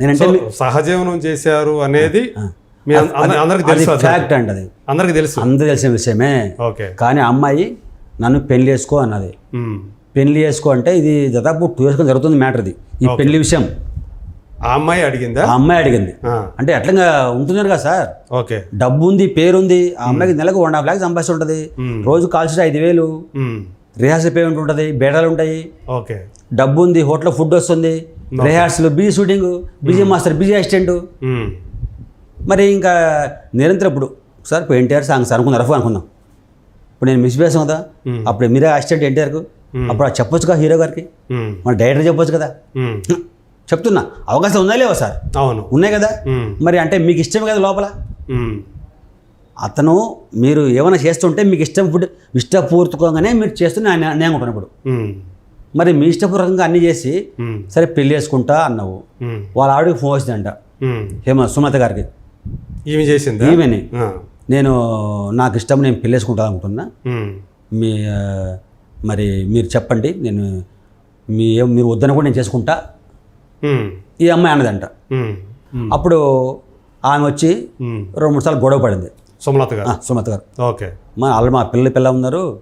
నేనంటే సహజీవనం చేశారు అనేది అందరికి తెలుసు. ఫ్యాక్ట్ అండి అది. అందరికి తెలుసు. అందరూ తెలిసిన విషయమే. ఓకే. కానీ అమ్మాయి నన్ను పెళ్ళి చేసుకో అన్నది. పెళ్ళి చేసుకో అంటే ఇది దాదాపు టూ ఇయర్స్ జరుగుతుంది మ్యాటర్ ఇది. ఈ పెళ్ళి విషయం. ఆ అమ్మాయి అడిగిందా? ఆ అమ్మాయి అడిగింది. అంటే ఎట్లా ఉంటున్నారు కదా సార్? ఓకే. డబ్బు ఉంది పేరుంది ఆ అమ్మాయికి నెలకు వన్ హాఫ్ ల్యాక్ సంపాదిస్తూ ఉంటుంది. రోజు కాల్చిన ఐదు వేలు. రిహార్సల్ పేమెంట్ ఉంటుంది బేడాలు ఉంటాయి. ఓకే. డబ్బు ఉంది హోటల్ ఫుడ్ వస్తుంది. Rehearsal busy shooting busy master busy assistant. మరి ఇంకా నిరంతరం ఇప్పుడు సార్ ఇప్పుడు ఎన్టీఆర్ సాంగ్స్ అనుకుందాం రఫ్ అనుకుందాం ఇప్పుడు నేను మిస్ చేసాం కదా మ్మ్. అప్పుడు మీరే అసిస్టెంట్ ఎన్టీఆర్కు అప్పుడు అది చెప్పొచ్చు కదా హీరో గారికి ఉమ్. మన డైరెక్టర్ చెప్పొచ్చు కదా. చెప్తున్నా అవకాశం ఉందా లేవా సార్ అవును ఉన్నాయి కదా. మరి అంటే మీకు ఇష్టమే కదా లోపల. అతను మీరు ఏమైనా చేస్తుంటే మీకు ఇష్టం ఫుడ్ ఇష్టపూర్వకంగానే మీరు చేస్తున్న నేను ఇప్పుడు. మరి మీ ఇష్టపూర్వకంగా అన్నీ చేసి. సరే పెళ్ళి చేసుకుంటా అన్నావు. వాళ్ళ ఆవిడకి ఫోన్ వచ్చిందంట. హేమ సుమత గారికి ఈమె చేసిందా ఈమెని. నేను నాకు ఇష్టం నేను పెళ్ళి చేసుకుంటా అనుకుంటున్నా. మీ మరి మీరు చెప్పండి నేను మీ ఏం- మీరు వద్దన కూడా నేను చేసుకుంటా. ఈ అమ్మాయి అన్నదంట. అప్పుడు ఆమె వచ్చి. రెండు మూడు సార్లు గొడవ పడింది సుమలత గారు సుమత గారు ఓకే మా వాళ్ళు మా పిల్లలు పిల్ల ఉన్నారు.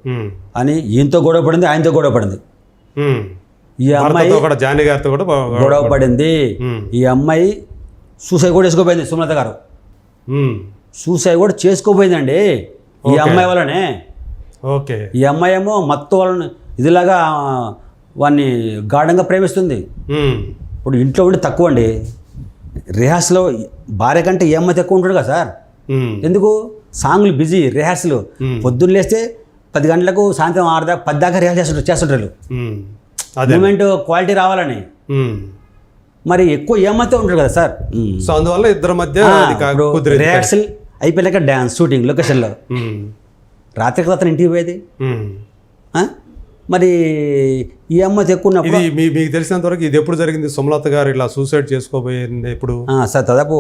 అని ఈయనతో గొడవ పడింది ఆయనతో గొడవ పడింది. ఈ అమ్మాయి కూడా జానీ గారితో కూడా గొడవ పడింది. ఈ అమ్మాయి సూసైడ్ కూడా చేసుకోపోయింది సుమలత గారు. సూసైడ్ కూడా చేసుకోపోయిందండి ఈ అమ్మాయి వల్లనే. ఓకే. ఈ అమ్మాయి ఏమో మత్తు వాళ్ళని ఇదిలాగా వాడిని గాఢంగా ప్రేమిస్తుంది. ఇప్పుడు ఇంట్లో ఉండి తక్కువ అండి. రిహార్సల్లో భార్య కంటే ఈ అమ్మాయి తక్కువ ఉంటాడు కదా సార్. ఎందుకు? సాంగ్లు బిజీ రిహార్సల్. పొద్దున్న లేస్తే పది గంటలకు సాయంత్రం ఆరు దాకా పది దాకా రిహార్సల్ చేస్తుంటారు చేస్తుంటారు మూమెంట్ క్వాలిటీ రావాలని. మరి ఎక్కువ అమ్మాయితో ఉంటాడు కదా సార్? సో అందువల్ల ఇద్దరి మధ్య రిహార్సల్ అయిపోయాక డ్యాన్స్ షూటింగ్ లొకేషన్లో ఉమ్. రాత్రి కదా అతను ఇంటికి పోయేది? మరి ఈ అమ్మాయి ఎక్కువ ఉన్నప్పుడు ఇది మీకు తెలిసినంత వరకు ఇది ఎప్పుడు జరిగింది? సుమలత గారు ఇలా సూసైడ్ చేసుకోబోయింది ఎప్పుడు? సార్ దాదాపు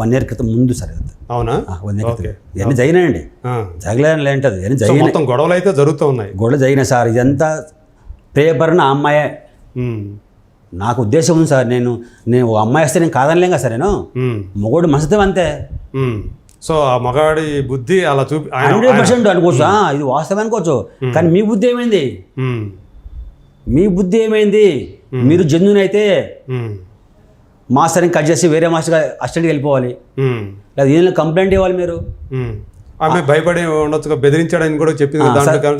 వన్ ఇయర్ క్రితం ముందు సార్. అవునా? వన్ ఇయర్ క్రితం. ఇవన్నీ జరిగినాయండి. జగలేని లేంటది ఇవన్నీ మొత్తం గొడవలు అయితే జరుగుతూ ఉన్నాయి. గొడవ జరిగినాయి సార్. ఇదంతా పేపర్న ఆ అమ్మాయే. నాకు ఉద్దేశం ఉంది సార్. నేను నేను ఓ అమ్మాయి వస్తే నేను కాదనలేం కదా సార్ నేను. మొగోడు మనసుతో అంతే. సో ఆ మగాడి బుద్ధి అలా చూపి హండ్రెడ్ పర్సెంట్ అనుకోవచ్చు ఇది వాస్తవం అనుకోవచ్చు. కానీ మీ బుద్ధి ఏమైంది. మీ బుద్ధి ఏమైంది? మీరు జెన్యున్ అయితే. మాస్టర్ని కట్ చేసి వేరే మాస్టర్ అసిస్టెంట్కి వెళ్ళిపోవాలి. లేదా ఈయన కంప్లైంట్ ఇవ్వాలి మీరు. ఆమె భయపడి ఉండొచ్చు బెదిరించాడని కూడా చెప్పింది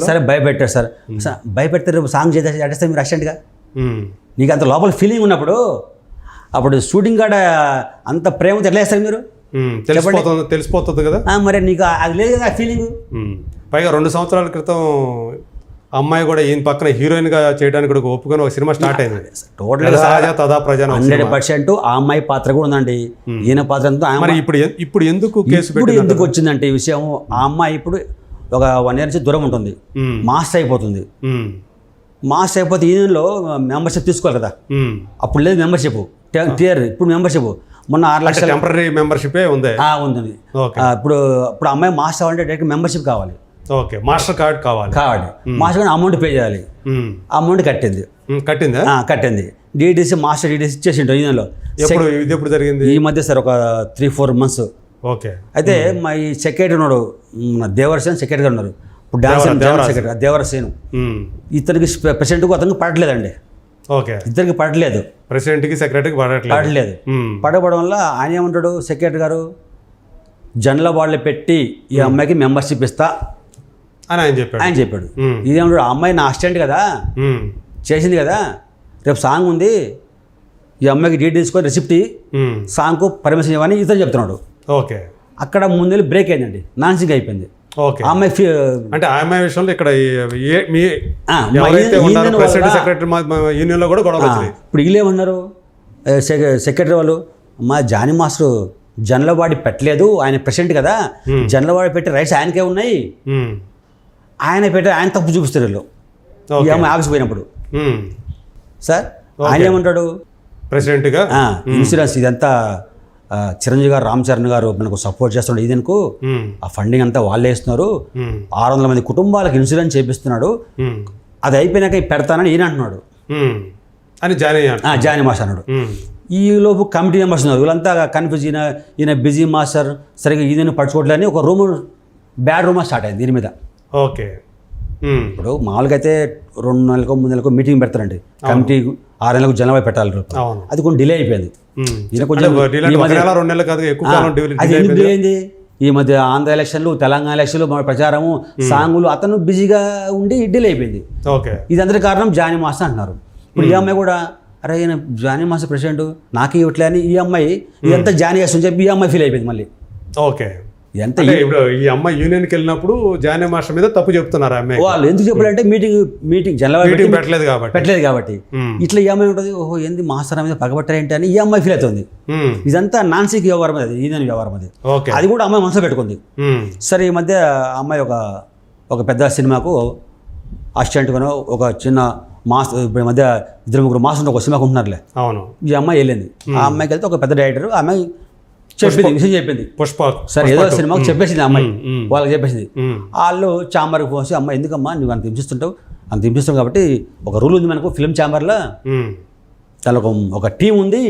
సరే- భయపెట్టారు సార్. సార్, భయపెడితే రేపు సాంగ్ చేస్తే మీరు అసిస్టెంట్గా. నీకు అంత లోపల ఫీలింగ్ ఉన్నప్పుడు అప్పుడు షూటింగ్ కాడ అంత ప్రేమతో ఎట్లా చేస్తారు మీరు. తెలిసిపోతుంది తెలిసిపోతుంది కదా? మరి నీకు అది లేదు కదా ఫీలింగ్. పైగా రెండు సంవత్సరాల క్రితం అమ్మాయి కూడా ఈయన పక్కన హీరోయిన్గా చేయడానికి కూడా ఒప్పుకొని ఒక సినిమా స్టార్ట్ అయింది. టోటల్ సహజ తదా ప్రజ హండ్రెడ్. పర్సెంట్ ఆ అమ్మాయి పాత్ర కూడా ఉందండి. ఈయన పాత్ర మరి ఇప్పుడు ఇప్పుడు ఎందుకు కేసు ఇప్పుడు ఎందుకు వచ్చిందంటే ఈ విషయం ఆ అమ్మాయి ఇప్పుడు ఒక వన్ ఇయర్ నుంచి దూరం ఉంటుంది. మాస్టర్ అయిపోతుంది. మాస్టర్ అయిపోతే ఈయనలో మెంబర్షిప్ తీసుకోవాలి కదా. అప్పుడు లేదు మెంబర్షిప్ టియర్ ఇప్పుడు మెంబర్షిప్ మొన్న ఆరు అంటే లక్షలు టెంపరీ మెంబర్షిపే ఉంది? ఇప్పుడు ఇప్పుడు అమ్మాయి మాస్టర్ అవ్వాలంటే డైరెక్ట్ మెంబర్షిప్ కావాలి. ఓకే మాస్టర్ కార్డ్ కావాలి. కావాలి. మాస్టర్ కానీ అమౌంట్ పే చేయాలి. అమౌంట్ కట్టింది. కట్టిందా? కట్టింది. డీటీసీ మాస్టర్ డీటీసీ ఇచ్చేసిండు ఈయనలో ఎప్పుడు? ఇది ఎప్పుడు జరిగింది? ఈ మధ్య సార్ ఒక త్రీ ఫోర్ మంత్స్ ఓకే. అయితే మా ఈ సెక్రటరీ ఉన్నాడు. దేవరసేన్ సెక్రటరీగా ఉన్నారు. ఇప్పుడు డాన్స్. సెక్రటరీ దేవరసేను. ఇతనికి ప్రెసిడెంట్కు అతనికి పడట్లేదండి. ఓకే. ఇద్దరికి పడట్లేదు. ప్రెసిడెంట్కి సెక్రటరీకి పడట్లేదు. ఉమ్. పడకపోవడం వల్ల ఆయన ఏమంటాడు సెక్రటరీ గారు? జనల వాళ్ళు పెట్టి ఈ అమ్మాయికి మెంబర్షిప్ ఇస్తా అని ఆయన చెప్పాడు. ఆయన చెప్పాడు. ఇదేమంటాడు ఆ అమ్మాయి నా అసిస్టెంట్ కదా. చేసింది కదా? రేపు సాంగ్ ఉంది ఈ అమ్మాయికి డీటెయిల్స్ తీసుకొని రిసిప్ట్. సాంగ్కు పర్మిషన్ ఇవ్వని ఇతను చెప్తున్నాడు. ఓకే. అక్కడ ముందెళ్ళి బ్రేక్ అయిందండి. నాన్సింగ్ అయిపోయింది. ఓకే. ఆ అమ్మాయి ఫీ- అంటే ఆ అమ్మాయి విషయంలో ఇక్కడ ఈ- ఏ- మీ ఆ, మా ఎవరైతే యూనియన్ ఉన్నారో వల్ల- ప్రెసిడెంట్ సెక్రటరీ యూనియన్లో కూడా గొడవ ఇప్పుడు వీళ్ళేమన్నారు సెక్రటరీ వాళ్ళు మా జానీ మాస్టర్ జనలవాడి పెట్టలేదు ఆయన ప్రెసిడెంట్ కదా జనలవాడి పెట్టి రైట్స్ ఆయనకే ఉన్నాయి. ఆయన పెట్టి ఆయన తప్పు చూపిస్తారు వీళ్ళు. అమ్మాయి ఆఫీస్ పోయినప్పుడు. సార్ ఆయన ఏమంటాడు? ప్రెసిడెంట్గా ఆ, ఇన్సూరెన్స్ ఇదంతా చిరంజీవి గారు రామ్ చరణ్ గారు మనకు సపోర్ట్ చేస్తున్నాడు ఇదనుకో ఉమ్. ఆ ఫండింగ్ అంతా వాళ్ళే ఇస్తున్నారు. ఆరు వందల మంది కుటుంబాలకు ఇన్సూరెన్స్ చేపిస్తున్నాడు. అది అయిపోయినాక పెడతానని ఈయన అంటున్నాడు. అని జాయిన్ జానీ మాస్టర్ అన్నాడు ఉమ్. ఈ లోపు కమిటీ మెంబర్స్ ఉన్నారు వీళ్ళంతా కన్ఫ్యూజ్ ఈయన ఈయన బిజీ మాస్టర్ సరిగ్గా ఈయన పడుచుకోవట్లేని ఒక రూమ్ బ్యాడ్ రూమర్ స్టార్ట్ అయింది దీని మీద ఓకే. ఇప్పుడు మామూలుగా అయితే రెండు నెలలకు మూడు నెలలకు మీటింగ్ పెడతారండి. కమిటీ ఆరు నెలలకు జనవరి పెట్టాలి అది కొంచెం డిలే అయిపోయింది. ఈయన కొంచెం అది ఎందుకు. డిలే అయింది? ఈ మధ్య ఆంధ్ర ఎలక్షన్లు తెలంగాణ ఎలక్షన్లు ప్రచారము సాంగులు అతను బిజీగా ఉండి డిలే అయిపోయింది. ఇది అందరి కారణం జానీ మాస్టర్ అంటున్నారు. ఇప్పుడు ఈ అమ్మాయి కూడా అరే ఈయన జానీ మాస్టర్ ప్రెసిడెంట్ నాకే ఇవ్వట్లే అని ఈ అమ్మాయి ఇదంతా జానీ చేస్తుంది చెప్పి ఈ అమ్మాయి ఫీల్ అయిపోయింది మళ్ళీ. ఓకే. ఎంత ఇప్పుడు ఈ అమ్మాయి యూనియన్కి వెళ్ళినప్పుడు జానీ మాస్టర్ మీద తప్పు చెప్తున్నారు ఆ అమ్మాయి వాళ్ళు ఎందుకు చెప్పాలంటే మీటింగ్ మీటింగ్ జనవరి మీటింగ్ పెట్టలేదు కాబట్టి. పెట్టలేదు కాబట్టి. ఉమ్. ఇట్లా ఈ అమ్మాయి ఉంటుంది ఓహో ఏంది మాస్టర్ మీద పగబట్టారేంటి అని ఈ అమ్మాయి ఫీల్ అవుతుంది. ఉమ్. ఇదంతా నాన్సీకి వ్యవహారం అది ఈయన వ్యవహారం అది. అది కూడా అమ్మాయి మనసులో పెట్టుకుంది. ఉమ్. సరే ఈ మధ్య అమ్మాయి ఒక ఒక పెద్ద సినిమాకు అసిస్టెంట్గానో ఒక చిన్న మాస్ ఇప్పుడు మధ్య ఇద్దరు ముగ్గురు మాస్టర్ ఒక సినిమాకు ఉంటున్నారులే. అవును. ఈ అమ్మాయి వెళ్ళింది. ఆ అమ్మాయికి వెళ్తే ఒక పెద్ద డైరెక్టర్ ఆ అమ్మాయి చెప్పింది విషయం చెప్పింది. పుష్ప సరే ఏదో సినిమాకు చెప్పేసింది అమ్మాయి. వాళ్ళకి చెప్పేసింది. వాళ్ళు ఛాంబర్కి పోసి అమ్మ ఎందుకమ్మా నువ్వు అంత హింసిస్తుంటావు? అంత హింసిస్తావు కాబట్టి ఒక రూల్ ఉంది మనకు ఫిల్మ్ ఉమ్. దానిలో ఒక టీం ఉంది.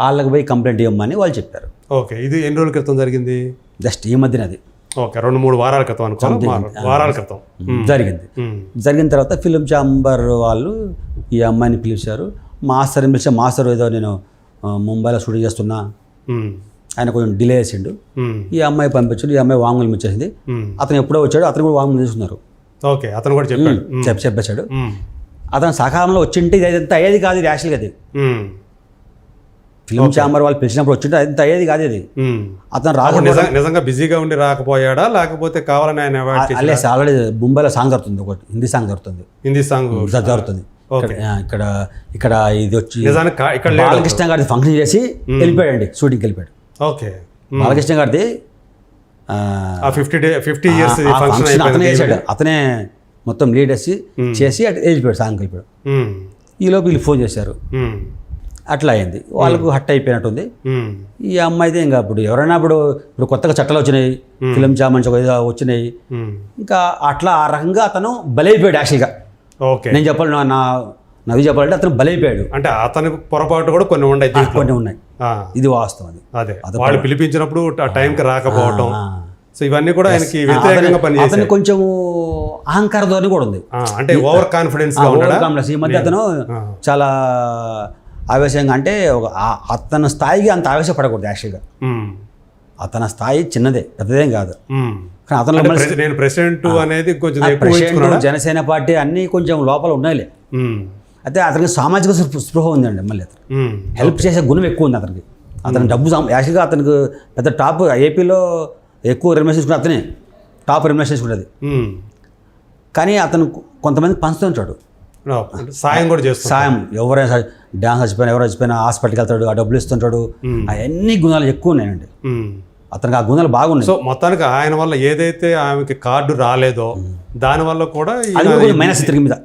వాళ్ళకి పోయి కంప్లైంట్ ఇవ్వమని వాళ్ళు చెప్పారు. ఓకే ఇది ఎన్ని రోజుల క్రితం జరిగింది? జస్ట్ ఈ మధ్యన అది. ఓకే రెండు మూడు వారాల క్రితం అనుకోవాలి వారాల క్రితం. జరిగింది. జరిగిన తర్వాత ఫిలిం ఛాంబర్ వాళ్ళు ఈ అమ్మాయిని పిలిచారు. మాస్టర్ని పిలిచే మాస్టర్ ఏదో నేను ముంబైలో షూటింగ్ చేస్తున్నా. ఆయన కొంచెం డిలే చేసిండు. ఈ అమ్మాయి పంపించాడు ఈ అమ్మాయి వాంగ్మూలం ఇచ్చేసింది. అతను ఎప్పుడో వచ్చాడు అతను కూడా వాంగ్మూలం తీసుకున్నారు. ఓకే అతను కూడా చెప్పాడు. చెప్పి చెప్పేశాడు. అతను సకాలంలో వచ్చింటే ఇది అంత అయ్యేది కాదు ఇది యాక్చువల్గా అది ఉమ్. ఫిలిం ఛాంబర్ వాళ్ళు పిలిచినప్పుడు వచ్చింటే అంత అయ్యేది కాదు ఇది. ఉమ్. అతను రాకపోతే నిజంగా బిజీగా ఉండి రాకపోయాడా లేకపోతే కావాలని ఆయన అల్లే ఆల్రెడీ ముంబైలో సాంగ్ జరుగుతుంది ఒకటి హిందీ సాంగ్ జరుగుతుంది. హిందీ సాంగ్ జరుగుతుంది. ఇక్కడ ఇక్కడ ఇది వచ్చి బాలకృష్ణ గారి ఫంక్షన్ చేసి వెళ్ళిపోయాడండి షూటింగ్కి వెళ్ళిపోయాడు. ఓకే. బాలకృష్ణ గారిది ఫిఫ్టీ ఫిఫ్టీ ఇయర్స్ ఫంక్షన్ అతనే చేశాడు. అతనే మొత్తం లీడ్ వేసి చేసి అటు వెళ్ళిపోయాడు సాంగ్కి వెళ్ళిపోయాడు. ఈలోపు వీళ్ళు ఫోన్ చేశారు. అట్లా అయింది. వాళ్ళకు హట్ అయిపోయినట్టుంది. ఈ అమ్మాయితే ఇంకా ఇప్పుడు ఎవరైనా ఇప్పుడు ఇప్పుడు కొత్తగా చట్టాలు వచ్చినాయి ఫిలిం ఏదో వచ్చినాయి. ఇంకా అట్లా ఆ రకంగా అతను బలైపోయాడు యాక్చువల్గా ఓకే. నేను చెప్పాలి నా- నా నవ్వి చెప్పాలంటే అతను బలైపోయాడు. అంటే అతని పొరపాటు కూడా కొన్ని ఉన్నాయి. కొన్ని ఉన్నాయి. ఇది వాస్తవం అది. అదే. వాళ్ళు పిలిపించినప్పుడు ఆ టైంకి రాకపోవటం. సో ఇవన్నీ కూడా ఆయనకి వ్యతిరేకంగా అతను పనిచేస్తాయి కొంచెం అహంకార ధోరణి కూడా ఉంది. అంటే ఓవర్ కాన్ఫిడెన్స్ ఓవర్ కాన్ఫిడెన్స్. ఈ మధ్య అతను. చాలా ఆవేశంగా అంటే ఒక అతని స్థాయికి అంత ఆవేశపడకూడదు యాక్చువల్గా అతని స్థాయి చిన్నదే పెద్దదేం కాదు. కానీ అతను నేను ప్రెసిడెంట్ అనేది కొంచెం జనసేన పార్టీ అన్నీ కొంచెం లోపల ఉన్నాయిలే. అయితే అతనికి సామాజిక స్పృ- స్పృహ ఉందండి మళ్ళీ అతను. హెల్ప్ చేసే గుణం ఎక్కువ ఉంది అతనికి. అతను డబ్బు యాక్చువల్గా అతనికి పెద్ద టాప్ ఏపీలో ఎక్కువ రెమ్యూనరేషన్ తీసుకున్న అతనే టాప్ రెమ్యూనరేషన్ తీసుకున్నది ఉమ్. కానీ అతను కొంతమంది పంచుతూ ఉంటాడు. No, సాయం కూడా చేస్తాం సాయం ఎవరైనా డాన్స్ చచ్చిపోయినా ఎవరైనా చచ్చిపోయినా హాస్పిటల్కి వెళ్తాడు ఆ డబ్బులు ఇస్తుంటాడు. అవన్నీ గుణాలు ఎక్కువ ఉన్నాయండి. అతనికి ఆ గుణాలు బాగున్నాయి. సో మొత్తానికి ఆయన వల్ల ఏదైతే ఆమెకి కార్డు రాలేదో దాని వల్ల కూడా మైనస్ తిరిగి మీద.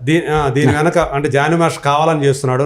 దీని వెనక అంటే జాని మాస్టర్ కావాలని చేస్తున్నాడు.